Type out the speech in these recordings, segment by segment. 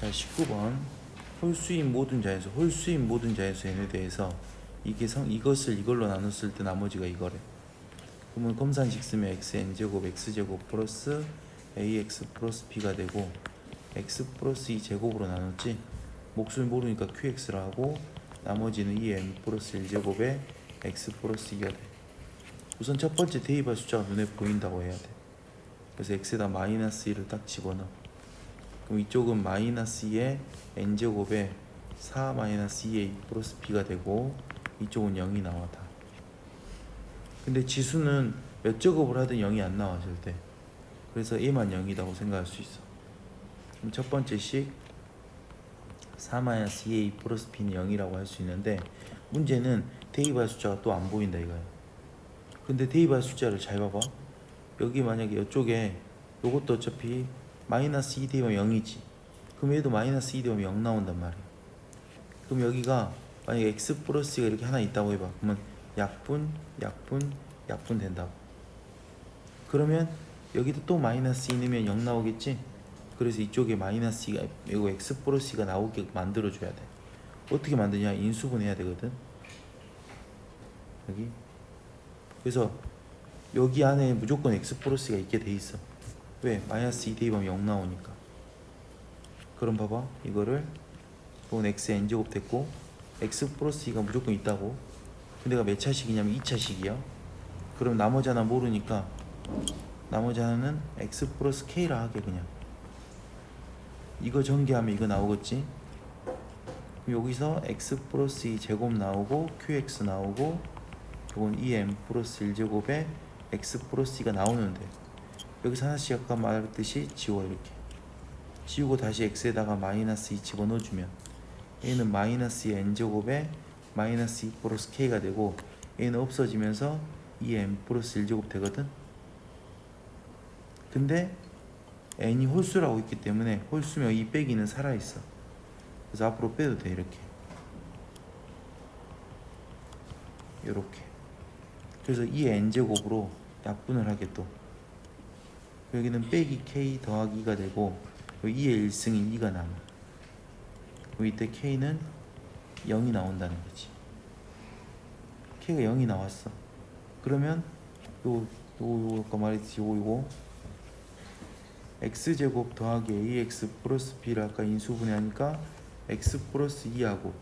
자, 19번 홀수인 모든 자에서 홀수인 모든 자에서 n에 대해서 이게 성 이것을 이걸로 나눴을 때 나머지가 이거래. 그러면 검산식 쓰면 x n 제곱 x 제곱 플러스 ax 플러스 b가 되고 x 플러스 2 제곱으로 나눴지. 몫을 모르니까 qx라 하고 나머지는 2n 플러스 1 제곱에 x 플러스 2가 돼. 우선 첫 번째 대입할 숫자가 눈에 보인다고 해야 돼. 그래서 x에다 마이너스 1을 딱 집어넣어. 그럼 이쪽은 마이너스 2에 n제곱에 4 마이너스 2에 플러스 b가 되고 이쪽은 0이 나와 다. 근데 지수는 몇 제곱을 하든 0이 안 나와 절대. 그래서 a만 0이라고 생각할 수 있어. 그럼 첫 번째 식4 마이너스 2a 플러스 b는 0이라고 할 수 있는데 문제는 대입할 숫자가 또 안 보인다 이거야. 근데 대입할 숫자를 잘 봐봐. 여기 만약에 이쪽에 요것도 어차피 마이너스 2 대입하면 0이지. 그럼 얘도 마이너스 2 대입하면 0 나온단 말이야. 그럼 여기가 만약에 x 플러스가 이렇게 하나 있다고 해봐. 그러면 약분, 약분, 약분 된다고. 그러면 여기도 또 마이너스 2 넣으면 0 나오겠지? 그래서 이쪽에 마이너스 2가 이거 x 플러스 2가 나오게 만들어줘야 돼. 어떻게 만드냐? 인수분해야 되거든. 여기. 그래서 여기 안에 무조건 x 플러스가 있게 돼 있어. 왜? 마이너스 2 대입하면 0 나오니까. 그럼 봐봐. 이거를 돈 x n제곱 됐고 x 플러스 2가 무조건 있다고. 근데 내가 몇 차식이냐면 2차식이야. 그럼 나머지 하나 모르니까 나머지 하나는 x 플러스 k라 하게 그냥. 이거 전개하면 이거 나오겠지? 여기서 x 플러스 2 제곱 나오고 qx 나오고 이건 2m 플러스 1제곱에 x 플러스 2가 나오는데 여기서 하나씩 아까 말했듯이 지워 이렇게. 지우고 다시 x에다가 마이너스 2 집어넣어주면 얘는 마이너스 2 n제곱에 마이너스 2 플러스 k가 되고 얘는 없어지면서 2m 플러스 1제곱 되거든. 근데 n이 홀수라고 있기 때문에 홀수면 이 빼기 는 살아있어. 그래서 앞으로 빼도 돼 이렇게. 이렇게. 그래서 이 n제곱으로 약분을 하게 또 여기는 빼기 k 더하기 2가 되고 2의 1승인 2가 남아 그럼 이때 k는 0이 나온다는 거지. K가 0이 나왔어. 그러면 요, 요, 요 아까 말했듯이 요, 이거 x제곱 더하기 ax 플러스 b를 아까 인수분해하니까 x 플러스 2하고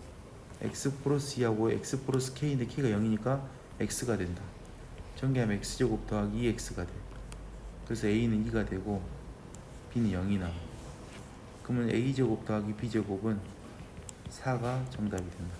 x 플러스 2하고 x 플러스 k인데 k가 0이니까 x가 된다. 전개하면 x제곱 더하기 2x가 돼 그래서 a는 2가 되고 b는 0이 나와 그러면 a제곱 더하기 b제곱은 4가 정답이 된다